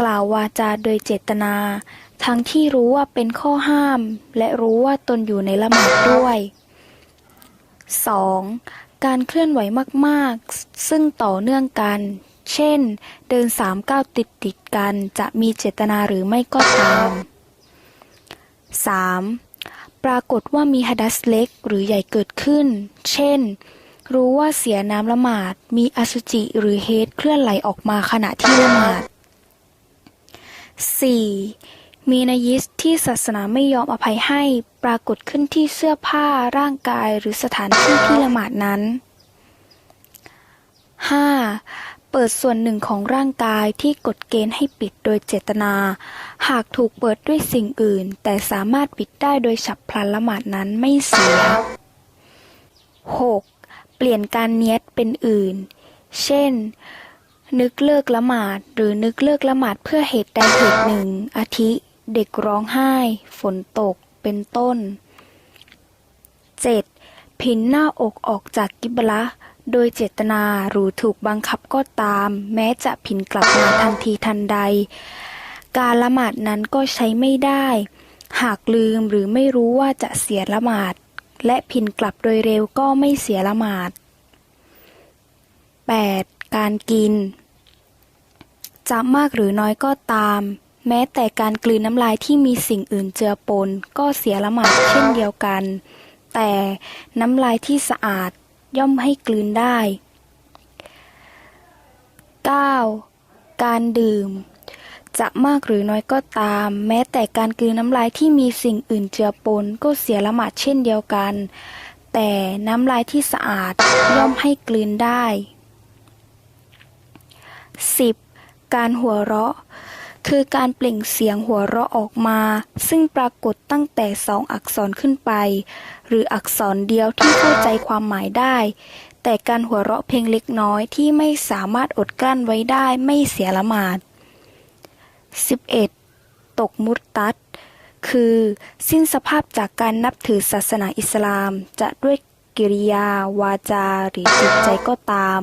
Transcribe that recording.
กล่าววาจาโดยเจตนา ทั้งที่รู้ว่าเป็นข้อห้าม และรู้ว่าตนอยู่ในละหมาดด้วย 2. การเคลื่อนไหวมากๆ ซึ่งต่อเนื่องกัน เช่น เดินสามก้าวติดติดกันจะมีเจตนาหรือไม่ก็ตาม 3. ปรากฏว่ามีฮัดัสเล็กหรือใหญ่เกิดขึ้น เช่น รู้ว่าเสียน้ำละหมาด มีอสุจิหรือเฮดเคลื่อนไหลออกมาขณะที่ละหมาด 4. มีนายิสที่ศาสนาไม่ยอมอภัยให้ปรากฏขึ้นที่เสื้อผ้าร่างกายหรือสถานที่ที่ละหมาดนั้น 5. เปิดส่วนหนึ่งของร่างกายที่กฎเกณฑ์ให้ปิดโดยเจตนา หากถูกเปิดด้วยสิ่งอื่น แต่สามารถปิดได้โดยฉับพลันละหมาดนั้นไม่เสีย 6. เปลี่ยนการเนียดเป็นอื่น เช่น นึกเลิกละหมาด หรือนึกเลิกละหมาดเพื่อเหตุใดเหตุหนึ่ง อาทิ เด็กร้องไห้ ฝนตก เป็นต้น 7. ผินหน้าอกออกจากกิบละโดยเจตนาหรือถูกบังคับก็ตาม แม้จะผินกลับมาทันทีทันใด การละหมาดนั้นก็ใช้ไม่ได้ หากลืมหรือไม่รู้ว่าจะเสียละหมาด และผินกลับโดยเร็วก็ไม่เสียละหมาด 8. การกิน จะมากหรือน้อยก็ตาม แม้แต่การกลืนน้ำลายที่มีสิ่งอื่นเจือปน ก็เสียละหมาดเช่นเดียวกัน แต่น้ำลายที่สะอาดย่อมให้กลืนได้ 9. การดื่ม จะมากหรือน้อยก็ตาม แม้แต่การกลืนน้ำลายที่มีสิ่งอื่นเจือปน ก็เสียละหมาดเช่นเดียวกัน แต่น้ำลายที่สะอาดย่อมให้กลืนได้ 10. การหัวเราะ คือการเปล่งเสียงหัวเราะออกมา ซึ่งปรากฏตั้งแต่สองอักษรขึ้นไป หรืออักษรเดียวที่เข้าใจความหมายได้ แต่การหัวเราะเพียงเล็กน้อยที่ไม่สามารถอดกลั้นไว้ได้ไม่เสียละหมาด 11. ตกมุตตัด คือ สิ้นสภาพจากการนับถือศาสนาอิสลาม จะด้วยกิริยา วาจา หรือจิตใจก็ตาม